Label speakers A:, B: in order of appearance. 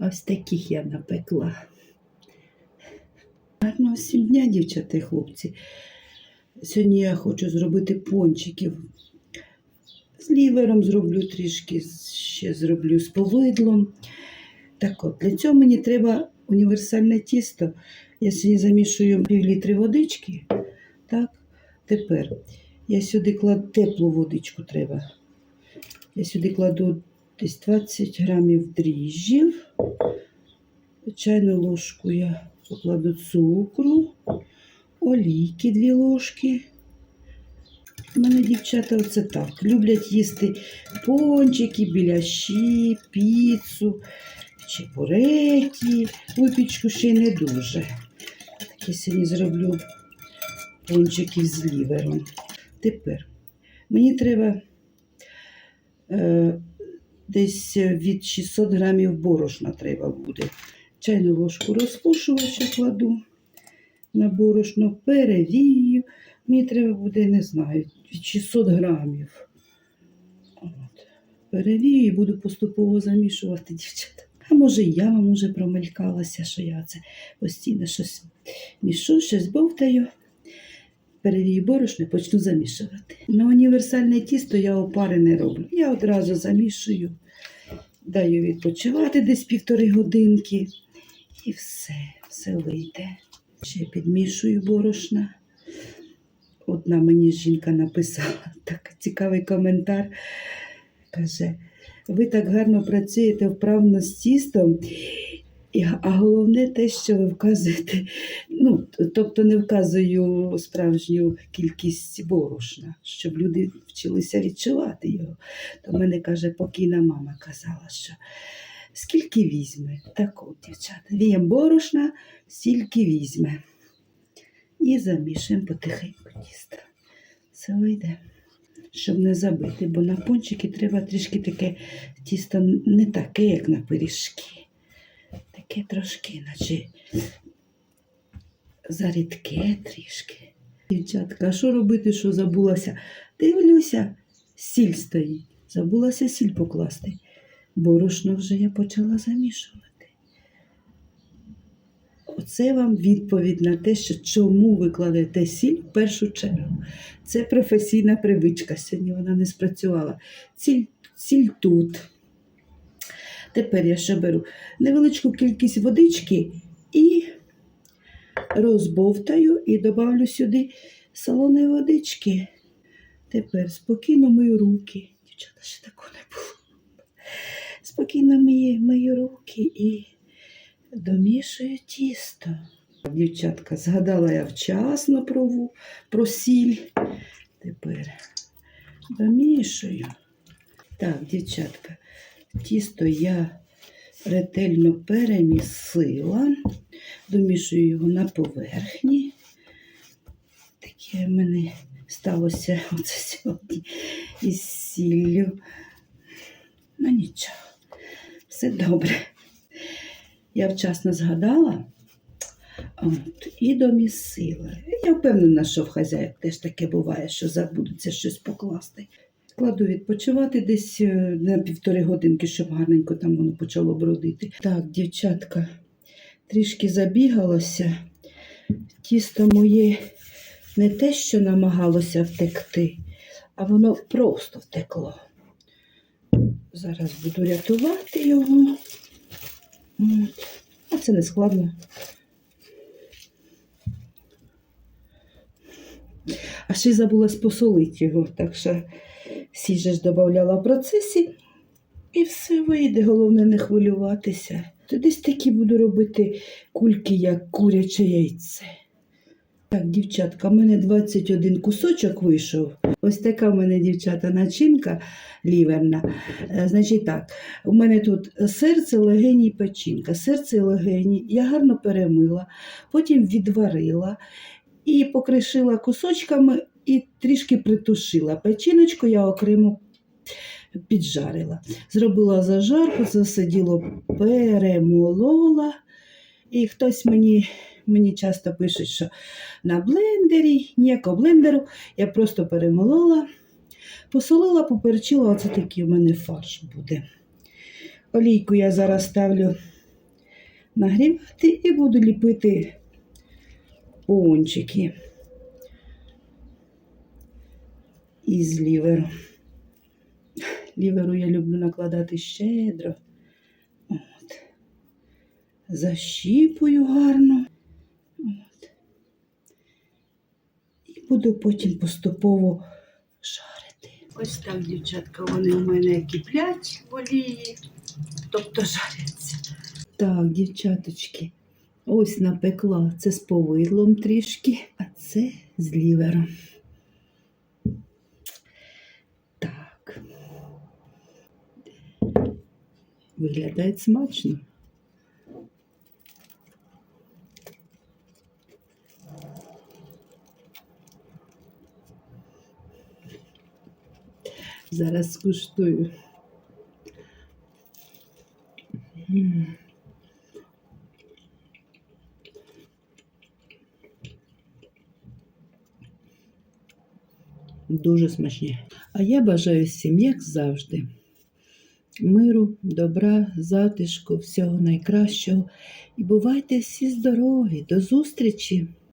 A: Ось таких я напекла. Гарного всім дня, дівчата і хлопці. Сьогодні я хочу зробити пончиків. З лівером зроблю трішки, ще зроблю з повидлом. Так от, для цього мені треба універсальне тісто. Я сьогодні замішую пів літри водички. Так, тепер я сюди кладу теплу водичку треба. Я сюди кладу десь 20 грамів дріжджів. Чайну ложку я покладу цукру, олійки дві ложки. У мене дівчата оце так. Люблять їсти пончики, біляші, піцу, чебуреки. Випічку ще й не дуже. Так сьогодні зроблю пончиків з лівером. Тепер мені треба е, десь від 600 грамів борошна треба буде. Чайну ложку розпушувача кладу на борошно, перевію. Мені треба буде, не знаю, від 600 грамів. От. Перевію і буду поступово замішувати дівчата. А може, я вам уже промелькалася, що я це постійно щось мішу, щось бовтаю. Перевію борошно і почну замішувати. На універсальне тісто я опари не роблю. Я одразу замішую, даю відпочивати десь півтори годинки. І все, все вийде. Ще підмішую борошна. Одна мені жінка написала так цікавий коментар. Каже, ви так гарно працюєте вправно з тістом, а головне те, що ви вказуєте, ну, тобто не вказую справжню кількість борошна, щоб люди вчилися відчувати його. То в мене каже, покійна мама казала, що скільки візьме. Так от, дівчата, вієм борошна, стільки візьме. І замішуємо потихеньку тісто. Все вийде, щоб не забити, бо на пончики треба трішки таке тісто не таке, як на пиріжки. Таке трошки, наче зарідке трішки. Дівчатка, а що робити, що забулася? Дивлюся, сіль стоїть. Забулася сіль покласти. Борошно вже я почала замішувати. Оце вам відповідь на те, що чому ви кладете сіль в першу чергу. Це професійна привичка. Сьогодні вона не спрацювала. Сіль, сіль тут. Тепер я ще беру невеличку кількість водички і розбовтаю і добавлю сюди солоної водички. Тепер спокійно мию руки. Дівчата, ще такого не було. Спокійно мию, мию руки і домішую тісто. Дівчатка, згадала я вчасно про, про сіль. Тепер домішую. Так, дівчатка, тісто я ретельно перемісила, домішую його на поверхні. Таке в мене сталося оце сьогодні із сіллю. Ну нічого, все добре. Я вчасно згадала от, і домісила. Я впевнена, що в хазяїв теж таке буває, що забудуться щось покласти. Кладу відпочивати десь е, на півтори годинки, щоб гарненько там воно почало бродити. Так, дівчатка, трішки забігалося. Тісто моє не те, що намагалося втекти, а воно просто втекло. Зараз буду рятувати його. А це не складно. А ще й забула посолити його, так що сіль же ж додавала в процесі. І все вийде, головне не хвилюватися. То десь такі буду робити кульки, як куряче яйце. Так, дівчатка, в мене 21 кусочок вийшов. Ось така в мене, дівчата, начинка ліверна. Е, Значить так, у мене тут серце, легені і печінка. Серце і легені я гарно перемила, потім відварила і покришила кусочками і трішки притушила. Печіночку я окремо піджарила. Зробила зажарку, це перемолола. І хтось мені, мені часто пише, що на блендері, ніякого блендеру, я просто перемолола, посолила, поперчила, оце такий у мене фарш буде. Олійку я зараз ставлю нагрівати і буду ліпити пончики із ліверу. Ліверу я люблю накладати щедро. От. Защіпую гарно. От. І буду потім поступово жарити. Ось так, дівчатка, вони у мене киплять в олії, тобто жаряться. Так, дівчаточки, ось напекла це з повидлом трішки, а це з лівером. Виглядає смачно. Зараз скуштую. М. Дуже смачні. А я бажаю всім, як завжди, Миру, добра, затишку, всього найкращого. І бувайте всі здорові. До зустрічі!